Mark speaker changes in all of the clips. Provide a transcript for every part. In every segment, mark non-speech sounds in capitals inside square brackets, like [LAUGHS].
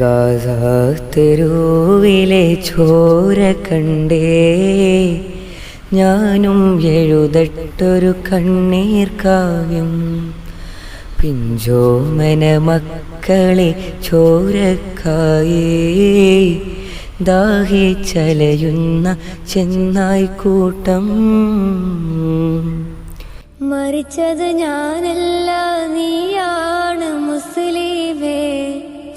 Speaker 1: ഗാസാത്തെരുവിലെ ചോര കണ്ടേ. ഞാനും എഴുതട്ടൊരു കണ്ണീർ കാവ്യം. പിഞ്ചോമന മക്കളെ ചോരക്കായേ. ദാഹിച്ചലയുന്ന ചെന്നായിക്കൂട്ടം
Speaker 2: മരിച്ചത് ഞാനല്ല നീയാണ് മുസ്ലിമേ.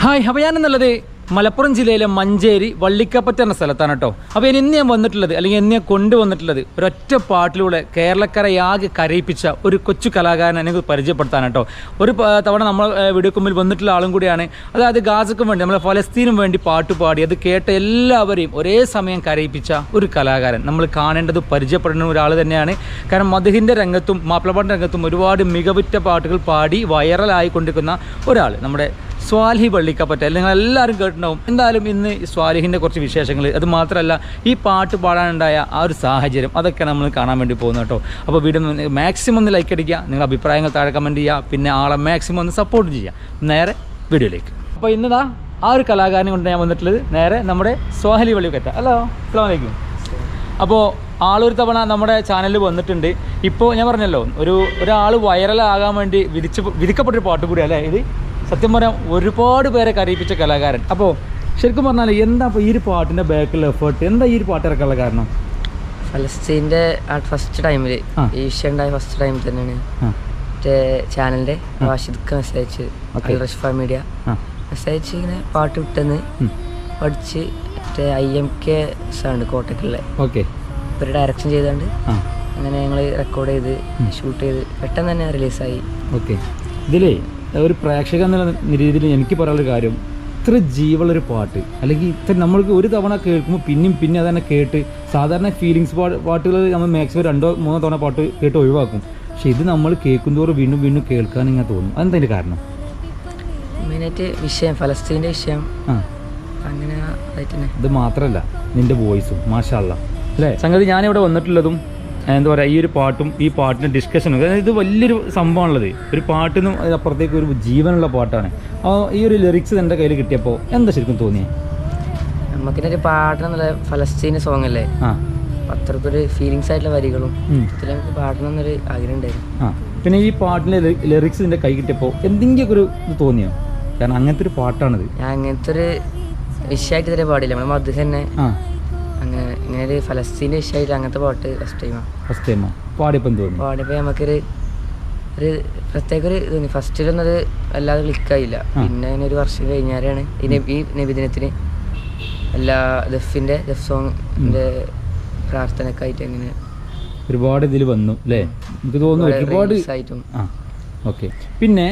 Speaker 3: ഹായ് എന്നുള്ളത് മലപ്പുറം ജില്ലയിലെ മഞ്ചേരി വള്ളിക്കപ്പറ്റ എന്ന സ്ഥലത്താണ് കേട്ടോ. അപ്പോൾ ഇനി ഇന്ന് ഞാൻ വന്നിട്ടുള്ളത് അല്ലെങ്കിൽ എന്നെ കൊണ്ടുവന്നിട്ടുള്ളത് ഒരൊറ്റ പാട്ടിലൂടെ കേരളക്കരയാകെ കരയിപ്പിച്ച ഒരു കൊച്ചു കലാകാരനെ എനിക്ക് പരിചയപ്പെടുത്താൻ കേട്ടോ. ഒരു തവണ നമ്മൾ വീഡിയോ വീഡിയോക്ക് മുമ്പിൽ വന്നിട്ടുള്ള ആളും കൂടിയാണ്. അതായത് ഗാസക്കും വേണ്ടി നമ്മളെ ഫലസ്തീനും വേണ്ടി പാട്ട് പാടി അത് കേട്ട എല്ലാവരെയും ഒരേ സമയം കരയിപ്പിച്ച ഒരു കലാകാരൻ. നമ്മൾ കാണേണ്ടത് പരിചയപ്പെടുന്ന ഒരാൾ തന്നെയാണ്. കാരണം മധുഹിന്റെ രംഗത്തും മാപ്പിളപ്പാട്ടിന്റെ രംഗത്തും ഒരുപാട് മികവുറ്റ പാട്ടുകൾ പാടി വൈറലായി കൊണ്ടിരിക്കുന്ന ഒരാൾ നമ്മുടെ സ്വാലിഹി പള്ളിക്കപ്പറ്റ നിങ്ങൾ എല്ലാവരും കേട്ടിട്ടുണ്ടാവും. എന്തായാലും ഇന്ന് സ്വാലിഹിന്റെ കുറച്ച് വിശേഷങ്ങൾ അത് മാത്രമല്ല ഈ പാട്ട് പാടാനുണ്ടായ ആ ഒരു സാഹചര്യം അതൊക്കെ നമ്മൾ കാണാൻ വേണ്ടി പോകുന്നത് കേട്ടോ. അപ്പോൾ വീഡിയോ മാക്സിമം ഒന്ന് ലൈക്ക് അടിക്കുക നിങ്ങളുടെ അഭിപ്രായങ്ങൾ താഴെ കമന്റ് ചെയ്യുക പിന്നെ ആളെ മാക്സിമം ഒന്ന് സപ്പോർട്ട് ചെയ്യുക. നേരെ വീഡിയോയിലേക്ക്. അപ്പോൾ ഇന്നതാ ആ ഒരു കലാകാരനെ കൊണ്ട് ഞാൻ വന്നിട്ടുള്ളത് നേരെ നമ്മുടെ സ്വാഹലി പള്ളിക്കറ്റ ഹലോ അസ്സാം വലൈക്കും അപ്പോൾ ആളൊരു തവണ നമ്മുടെ ചാനലിൽ വന്നിട്ടുണ്ട്. ഇപ്പോൾ ഞാൻ പറഞ്ഞല്ലോ ഒരു ഒരാൾ വൈറലാകാൻ വേണ്ടി വിധിച്ച് വിധിക്കപ്പെട്ടൊരു പാട്ട് കൂടി അല്ലേ ഇത്? സത്യം പറയാം ഒരുപാട് പേരെ കരയിപ്പിച്ച കലാകാരൻ. അപ്പോൾ ശരിക്കും പറഞ്ഞാൽ എന്താ ഈ ഒരു പാട്ടിന്റെ ബാക്കിൽ എഫേർട്ട് എന്താ ഈ ഒരു പാട്ട് ഇറക്കാനുള്ള കാരണം?
Speaker 1: ഫലസ്തീന്റെ ഫസ്റ്റ് ടൈമിൽ. ഈ ഉണ്ടായ ഫസ്റ്റ് ടൈമിൽ തന്നെയാണ്. മറ്റേ ചാനലിന്റെ വാഷിദ്ക്ക് മെസ്സേജ് റഷ്ഫ മീഡിയ മെസ്സേജ് ഇങ്ങനെ പാട്ട് വിട്ടെന്ന്. പഠിച്ച് മറ്റേ ഐ എം കെ സാണ് കോട്ടക്കുള്ള
Speaker 3: ഓക്കെ.
Speaker 1: ഒരു ഡയറക്ഷൻ ചെയ്താണ്ട് അങ്ങനെ ഞങ്ങൾ റെക്കോർഡ് ചെയ്ത് ഷൂട്ട് ചെയ്ത് പെട്ടെന്ന് തന്നെ റിലീസായി
Speaker 3: ഓക്കെ. ഇതിലേ ഒരു പ്രേക്ഷക എന്നുള്ള രീതിയിൽ എനിക്ക് പറയാനുള്ള കാര്യം ഇത്ര ജീവുള്ളൊരു പാട്ട് അല്ലെങ്കിൽ ഇത്ര നമ്മൾക്ക് ഒരു തവണ കേൾക്കുമ്പോൾ പിന്നെയും പിന്നെ അതന്നെ കേട്ട് സാധാരണ ഫീലിങ്സ് പാട്ട് പാട്ടുകൾ നമ്മൾ മാക്സിമം രണ്ടോ മൂന്നോ തവണ പാട്ട് കേട്ട് ഒഴിവാക്കും. പക്ഷെ ഇത് നമ്മൾ കേൾക്കുന്തോറും വീണ്ടും വീണ്ടും കേൾക്കാൻ ഇങ്ങനെ തോന്നും. അതെന്താ അതിന്റെ കാരണം?
Speaker 1: മെയിനായിട്ട് വിഷയം ഫലസ്തീന്റെ വിഷയം. അങ്ങനെ
Speaker 3: ഇത് മാത്രമല്ല നിന്റെ വോയിസും മാഷാല്ല അല്ലേ? സംഗതി ഞാനിവിടെ വന്നിട്ടുള്ളതും എന്താ പറയുക ഈ ഒരു പാട്ടും ഈ പാട്ടിന്റെ ഡിസ്കഷനും അതായത് ഇത് വലിയൊരു സംഭവമാണുള്ളത്. ഒരു പാട്ടിനും അതിനപ്പുറത്തേക്ക് ഒരു ജീവനുള്ള പാട്ടാണ്. ഈ ഒരു ലിറിക്സ് എന്റെ കയ്യിൽ കിട്ടിയപ്പോൾ എന്താ ശരിക്കും തോന്നിയേ?
Speaker 1: ഒരു പാടണമെന്നുള്ള ഫലസ്തീന് സോങ് അല്ലേ?
Speaker 3: ആ.
Speaker 1: അത്രക്കൊരു ഫീലിങ്സ് ആയിട്ടുള്ള വരികളും. ഇതിൽ നമുക്ക് പാട്ടണമെന്നൊരു ആഗ്രഹം ഉണ്ടായിരുന്നു.
Speaker 3: ആ. പിന്നെ ഈ പാട്ടിന്റെ ലിറിക്സ് എന്റെ കൈ കിട്ടിയപ്പോൾ എന്തെങ്കിലുമൊക്കെ ഒരു ഇത് തോന്നിയോ? കാരണം അങ്ങനത്തെ ഒരു പാട്ടാണിത്.
Speaker 1: ഞാൻ അങ്ങനത്തെ ഒരു വിഷയമായിട്ട് ഇതുവരെ പാടില്ല നമ്മൾ മധു തന്നെ
Speaker 3: ആ.
Speaker 1: ഒരു ഫലസ്തീന്റെ വിഷയമായിട്ട് അങ്ങനത്തെ പാട്ട് ഫസ്റ്റ് ടൈമാണ്
Speaker 3: ഫസ്റ്റ് ടൈമോ പാടിയപ്പോൾ തോന്നി?
Speaker 1: പാടിയപ്പോൾ നമുക്കൊരു ഒരു പ്രത്യേക ഒരു തോന്നി. ഫസ്റ്റിലൊന്നും അത് വല്ലാതെ ക്ലിക്കായില്ല പിന്നെ അങ്ങനെ ഒരു വർഷം കഴിഞ്ഞാലാണ് ഈ നബി ഈ നബിദിനത്തിന് എല്ലാ ദഫിന്റെ ദഫ് സോങ്ങിന്റെ പ്രാർത്ഥനയൊക്കെ ആയിട്ട് അങ്ങനെ
Speaker 3: ഒരുപാട് ഇതിൽ വന്നു അല്ലേ എനിക്ക് തോന്നുന്നു ഒരുപാട്
Speaker 1: ആയിട്ടും.
Speaker 3: ആ ഓക്കെ. പിന്നെ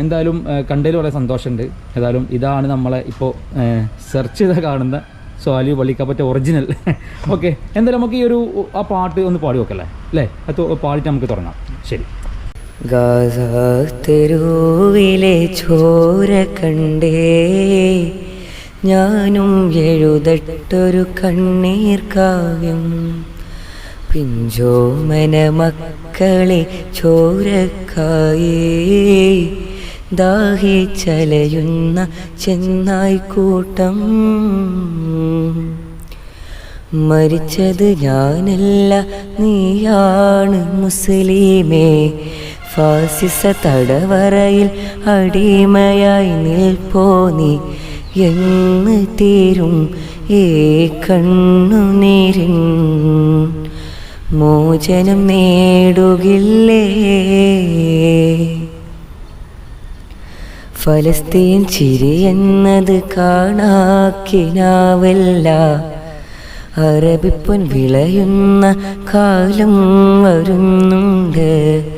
Speaker 3: എന്തായാലും കണ്ടതിൽ വളരെ സന്തോഷമുണ്ട് ഏതായാലും ഇതാണ് നമ്മളെ ഇപ്പോൾ സെർച്ച് ചെയ്ത് കാണുന്ന സ്വാലി വള്ളിക്കപ്പറ്റ ഒറിജിനൽ ഓക്കെ [LAUGHS] എന്തായാലും നമുക്ക് ഈ ഒരു ആ പാട്ട് ഒന്ന് പാടി നോക്കല്ലേ? അല്ലേ? അത് പാടിയിട്ട് നമുക്ക് തുടങ്ങാം. ശരി.
Speaker 1: ഗാസാത്തെരുവിലെ ചോര കണ്ടേ ഞാനും എഴുതട്ടൊരു കണ്ണീർ കാവ്യം. പിഞ്ചോമന മക്കളെ ചോരക്കായേ ദാഹിച്ചലയുന്ന ചെന്നായിക്കൂട്ടം മരിച്ചത് ഞാനല്ല നീയാണ് മുസ്ലിമേ. ഫാസിസ തടവറയിൽ അടിമയായി നിൽപ്പോ നീ? എന്ന് തീരും ഏ കണ്ണുനീരിൻ മോചനം നേടുകില്ലേ? ഫലസ്തീൻ ചിരി എന്നത് കാണാക്കിനാവല്ല. അറബിപ്പൻ വിളയുന്ന കാലം വരുന്നുണ്ട്.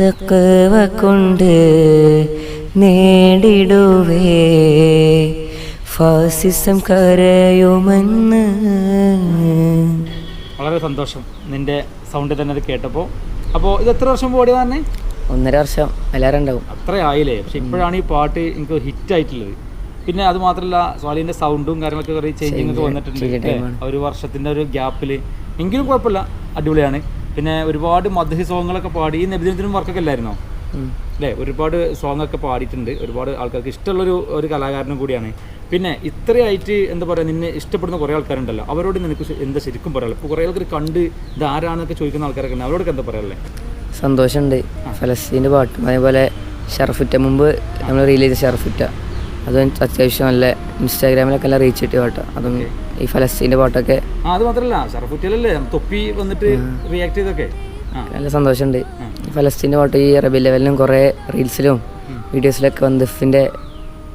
Speaker 1: തക്കവ കൊണ്ട് നേടിടുവേ. ഫാസിസം കരയുമെന്ന്.
Speaker 3: വളരെ സന്തോഷം നിന്റെ സൗണ്ടിൽ തന്നെ അത് കേട്ടപ്പോൾ. അപ്പോൾ ഇത് എത്ര വർഷം തന്നെ
Speaker 1: ഒന്നര വർഷം എല്ലാവരും ഉണ്ടാവും.
Speaker 3: അത്ര ആയില്ലേ? പക്ഷെ ഇപ്പോഴാണ് ഈ പാട്ട് എനിക്ക് ഹിറ്റ് ആയിട്ടുള്ളത്. പിന്നെ അത് മാത്രമല്ല സ്വാലിന്റെ സൗണ്ടും കാര്യങ്ങളൊക്കെ കുറേ ചേഞ്ചിങ് ഒക്കെ വന്നിട്ടുണ്ട്. ഒരു വർഷത്തിന്റെ ഒരു ഗ്യാപ്പിൽ എങ്കിലും കുഴപ്പമില്ല അടിപൊളിയാണ്. പിന്നെ ഒരുപാട് മധുഹി സോങ്ങുകളൊക്കെ പാടി ഈ നബിദിനത്തിനും വർക്കൊക്കെ
Speaker 1: ഇല്ലായിരുന്നോ.
Speaker 3: അല്ലേ? ഒരുപാട് സോങ് ഒക്കെ പാടിയിട്ടുണ്ട്. ഒരുപാട് ആൾക്കാർക്ക് ഇഷ്ടമുള്ളൊരു ഒരു കലാകാരനും കൂടിയാണ്. പിന്നെ ഇത്രയായിട്ട് എന്താ പറയുക നിന്നെ ഇഷ്ടപ്പെടുന്ന കുറേ ആൾക്കാരുണ്ടല്ലോ. അവരോട് നിനക്ക് എന്താ ശരിക്കും പറയാനുള്ളത്? ഇപ്പോൾ കുറേ ആൾക്കാർ കണ്ട് ഇത് ആരാണെന്നൊക്കെ ചോദിക്കുന്ന ആൾക്കാരൊക്കെ ഉണ്ട്. അവരോടൊക്കെ എന്താ പറയാനുള്ളത്?
Speaker 1: സന്തോഷമുണ്ട്. ഫലസ്തീന്റെ പാട്ടും അതേപോലെ ഷർഫുറ്റ മുമ്പ് നമ്മൾ റീൽ ചെയ്ത ഷർഫുറ്റ അതും അത്യാവശ്യം നല്ല ഇൻസ്റ്റാഗ്രാമിലൊക്കെ നല്ല റീച്ച് കിട്ടിയ പാട്ടാണ് അതും ഈ ഫലസ്തീന്റെ പാട്ടൊക്കെ.
Speaker 3: അത് മാത്രമല്ല ഷറഫുറ്റിയല്ലേ തൊപ്പി വന്നിട്ട് റിയാക്ട് ചെയ്തൊക്കെ.
Speaker 1: നല്ല സന്തോഷമുണ്ട്. ഫലസ്തീന്റെ പാട്ട് ഈ അറബി ലെവലിലും കുറേ റീൽസിലും വീഡിയോസിലൊക്കെ വന്ന് ദഫിന്റെ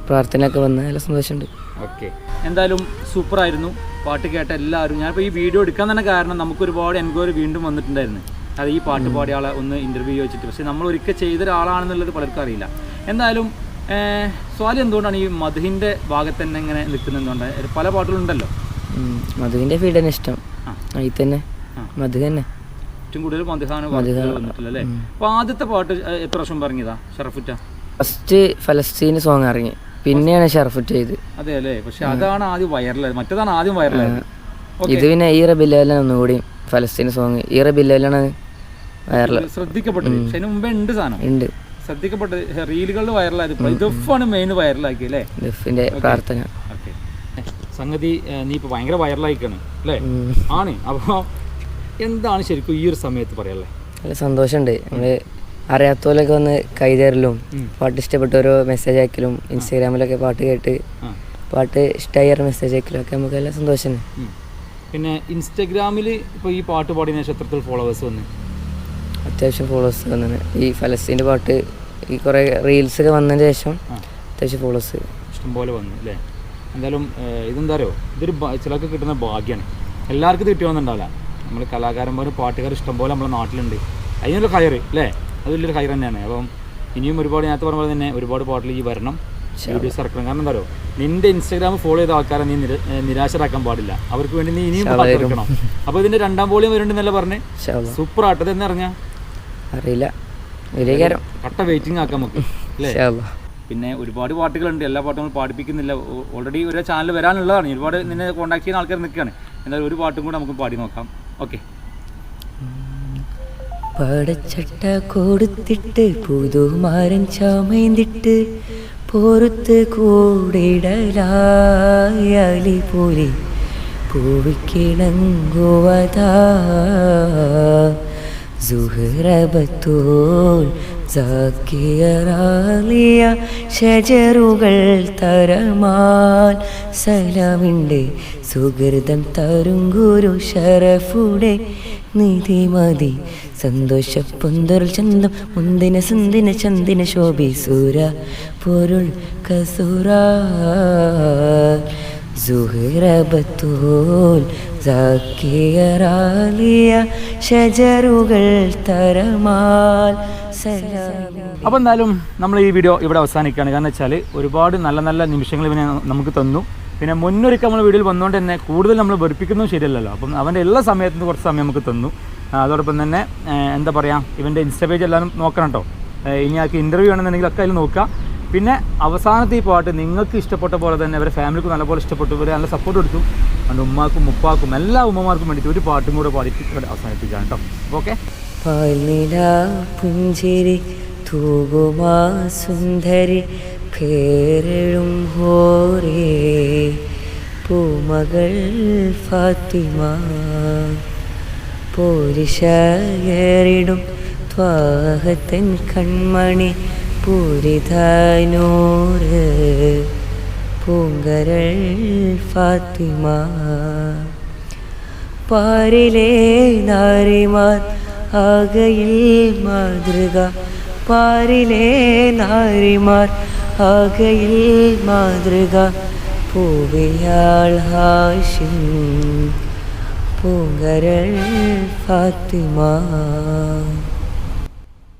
Speaker 1: പ്രാർത്ഥനയൊക്കെ വന്ന് നല്ല സന്തോഷമുണ്ട്.
Speaker 3: ഓക്കെ എന്തായാലും സൂപ്പറായിരുന്നു പാട്ട് കേട്ട എല്ലാവരും ഞാനിപ്പോൾ ഈ വീഡിയോ എടുക്കാൻ തന്നെ കാരണം നമുക്ക് ഒരുപാട് എൻക്വയറി വീണ്ടും വന്നിട്ടുണ്ടായിരുന്നു. അത് ഈ പാട്ട് പാടിയ ആളെ ഒന്ന് ഇന്റർവ്യൂ ചോദിച്ചിട്ട്. പക്ഷേ നമ്മൾ ഒരിക്കൽ ചെയ്ത ഒരാളാണെന്നുള്ളത് പലർക്കും അറിയില്ല. എന്തായാലും സ്വാലി എന്തുകൊണ്ടാണ് ഈ മധുവിന്റെ ഭാഗത്ത് തന്നെ ഇങ്ങനെ നിൽക്കുന്നത് പല പാട്ടുകളുണ്ടല്ലോ.
Speaker 1: മധുവിന്റെ മധുവിന്റെ ഫീൽഡ് തന്നെ ഇഷ്ടം.
Speaker 3: ആയി
Speaker 1: അതിൽ തന്നെ. മധു തന്നെ.
Speaker 3: ഏറ്റവും കൂടുതൽ മധുഹാണ് വന്നിട്ടില്ല അല്ലേ? അപ്പോൾ ആദ്യത്തെ പാട്ട് എത്ര വർഷം പറഞ്ഞതാ ഷറഫുറ്റ?
Speaker 1: ഫസ്റ്റ് ഫലസ്തീന് സോങ് ഇറങ്ങി. പിന്നെയാണ് ഷറഫുറ്റ് ചെയ്ത്.
Speaker 3: അതെ അല്ലേ? പക്ഷെ അതാണ് ആദ്യം വൈറലായത്. മറ്റേതാണ് ആദ്യം വൈറലായത്?
Speaker 1: ഇത് പിന്നെ ഈ റബി ലെവലാണ് ഒന്നുകൂടി ഫലസ്തീൻ സോങ് ഈ റബി ലെവലാണ് വൈറൽ
Speaker 3: ശ്രദ്ധിക്കപ്പെട്ടത്. പക്ഷെ അതിന് മുമ്പേ ഉണ്ട് സാധനം.
Speaker 1: ഉണ്ട്.
Speaker 3: റീലുകളിൽ വൈറലായത് ആണ് മെയിൻ വൈറലാക്കി അല്ലേ?
Speaker 1: പ്രാർത്ഥന.
Speaker 3: സംഗതി നീ ഇപ്പൊ ഭയങ്കര വൈറലായിക്കാണ് അല്ലേ. ആണ്. അപ്പൊ എന്താണ് ശരിക്കും ഈ ഒരു സമയത്ത് പറയാല്ലേ
Speaker 1: നല്ല സന്തോഷമുണ്ട്. നമ്മൾ അറിയാത്തവരൊക്കെ വന്ന്
Speaker 3: കൈതേറലും.
Speaker 1: പാട്ട് ഇഷ്ടപ്പെട്ട ഓരോ മെസ്സേജ് അയക്കലും ഇൻസ്റ്റാഗ്രാമിലൊക്കെ പാട്ട് കേട്ട് പാട്ട് ഇഷ്ടമായ മെസ്സേജ് അയക്കലും ഒക്കെ നമുക്ക് നല്ല സന്തോഷമാണ്
Speaker 3: പിന്നെ ഇൻസ്റ്റാഗ്രാമിൽ ഇപ്പോൾ ഈ പാട്ട് പാടിയതിനു ശേഷം ഫോളോവേഴ്സ് വന്ന്?
Speaker 1: അത്യാവശ്യം ഫോളോവേഴ്സ് വന്നാണ് ഈ ഫലസ്തീന്റെ പാട്ട് ഈ കുറേ റീൽസൊക്കെ വന്നതിന് ശേഷം അത്യാവശ്യം ഫോളോവേഴ്സ്
Speaker 3: ഇഷ്ടംപോലെ വന്നു അല്ലേ? എന്തായാലും ഇതെന്താ അറിയോ ഇതൊരു ചിലർക്ക് കിട്ടുന്ന ഭാഗ്യമാണ് എല്ലാവർക്കും ഇത് കിട്ടിയോന്നുണ്ടാവില്ല. നമ്മൾ കലാകാരന്മാരും പാട്ടുകാർ ഇഷ്ടംപോലെ നമ്മുടെ നാട്ടിലുണ്ട്. അതിനൊരു ഹയർ അല്ലേ? അത് വലിയൊരു ഹയർ തന്നെയാണ്. അപ്പം ഇനിയും ഒരുപാട് നേരത്തെ പറഞ്ഞ പോലെ തന്നെ ഒരുപാട് പാട്ടിൽ ഈ വരണം. വീഡിയോസ് ഇറക്കണം കാരണം എന്താ പറയുക നിന്റെ ഇൻസ്റ്റാഗ്രാം ഫോളോ ചെയ്ത ആൾക്കാരെ നീ നിരാശരാക്കാൻ പാടില്ല. അവർക്ക് വേണ്ടി നീ ഇനിയും ഇറക്കണം അപ്പോൾ ഇതിന്റെ രണ്ടാം വോളിയം വരുന്നുണ്ടെന്നല്ല പറഞ്ഞ്. സൂപ്പർ ആട്ടത് എന്ന് അറിഞ്ഞാൽ
Speaker 1: അറിയില്ല.
Speaker 3: കട്ട വെയിറ്റിംഗ് ആക്കാം നമുക്ക്. അല്ലേ. പിന്നെ ഒരുപാട് പാട്ടുകളുണ്ട്. എല്ലാ പാട്ടും നമ്മൾ പാടിപ്പിക്കുന്നില്ല. ഓൾറെഡി ഒരു ചാനൽ വരാനുള്ളതാണ്. ഒരുപാട് നിന്നെ കോൺടാക്ട് ചെയ്യുന്ന ആൾക്കാർ നിൽക്കുകയാണ്. എന്നാലും ഒരു പാട്ടും കൂടെ നമുക്ക് പാടി നോക്കാം. ഓക്കെ
Speaker 1: പടച്ചട്ട കൊടുത്തിട്ട് പുതുമാരൻ ചമയ്ന്നിട്ട് പൊറുത്ത് കൂടിടലായലി പോലെ പൂവിക്കിണങ്ങുവതാ. സുഹൃബത്തോൽ സാക്കിയറാലിയ ഷജറുകൾ തരമാൻ സലാമിന്റെ സുഹൃതം തരും ഗുരു ഷറഫുടെ നിധിമതി. സന്തോഷ പൊന്തരുൾ ചന്തം മുന്തിന സുന്ദിന ചന്ദിന ശോഭിസൂര പൊരുൾ കസുര. സുഹൃബത്തോൽ ഷജറുകൾ തരമാൽ
Speaker 3: അപ്പോൾ എന്തായാലും നമ്മൾ ഈ വീഡിയോ ഇവിടെ അവസാനിക്കുകയാണ്. കാരണം വെച്ചാൽ ഒരുപാട് നല്ല നല്ല നിമിഷങ്ങൾ ഇവനെ നമുക്ക് തന്നു. പിന്നെ മുന്നൊരുക്കം നമ്മൾ വീഡിയോയിൽ വന്നുകൊണ്ട് തന്നെ കൂടുതൽ നമ്മൾ വെറുപ്പിക്കുന്നതും ശരിയല്ലല്ലോ. അപ്പം അവന്റെ എല്ലാ സമയത്തും കുറച്ച് സമയം നമുക്ക് തന്നു. അതോടൊപ്പം തന്നെ എന്താ പറയുക ഇവന്റെ ഇൻസ്റ്റ പേജ് എല്ലാവരും നോക്കണം കേട്ടോ. ഇനി ആൾക്ക് ഇന്റർവ്യൂ ആണെന്നുണ്ടെങ്കിൽ ഒക്കെ അതിൽ നോക്കുക. പിന്നെ അവസാനത്തെ ഈ പാട്ട് നിങ്ങൾക്ക് ഇഷ്ടപ്പെട്ട പോലെ തന്നെ അവരെ ഫാമിലിക്ക് നല്ലപോലെ ഇഷ്ടപ്പെട്ടു ഇവരെ നല്ല സപ്പോർട്ട് കൊടുത്തു. അതുകൊണ്ട് ഉമ്മാക്കും ഉപ്പാക്കും എല്ലാ ഉമ്മമാർക്കും വേണ്ടിയിട്ട് ഒരു പാട്ടും കൂടെ പാടിയിട്ട് അവസാനിപ്പിക്കാം കേട്ടോ. ഓക്കെ?
Speaker 1: പുഞ്ചിരി തൂകുമാ സുന്ദരി ഹോരേ. പൂമകൾ ഫാത്തിമ പോരിശയറിടും ത്വാഹത്തൻ കൺമണി. പൂരിതാനൂറ് പൂങ്കരൾ ഫാത്തിമ. പാരിലെ നാരിമാർ ആകയിൽ മാതൃക. പാരിലെ നാരിമാർ ആകയിൽ മാതൃക. പൂവിയാൾ ഹാഷിം പൂങ്കരൾ ഫാത്തിമ.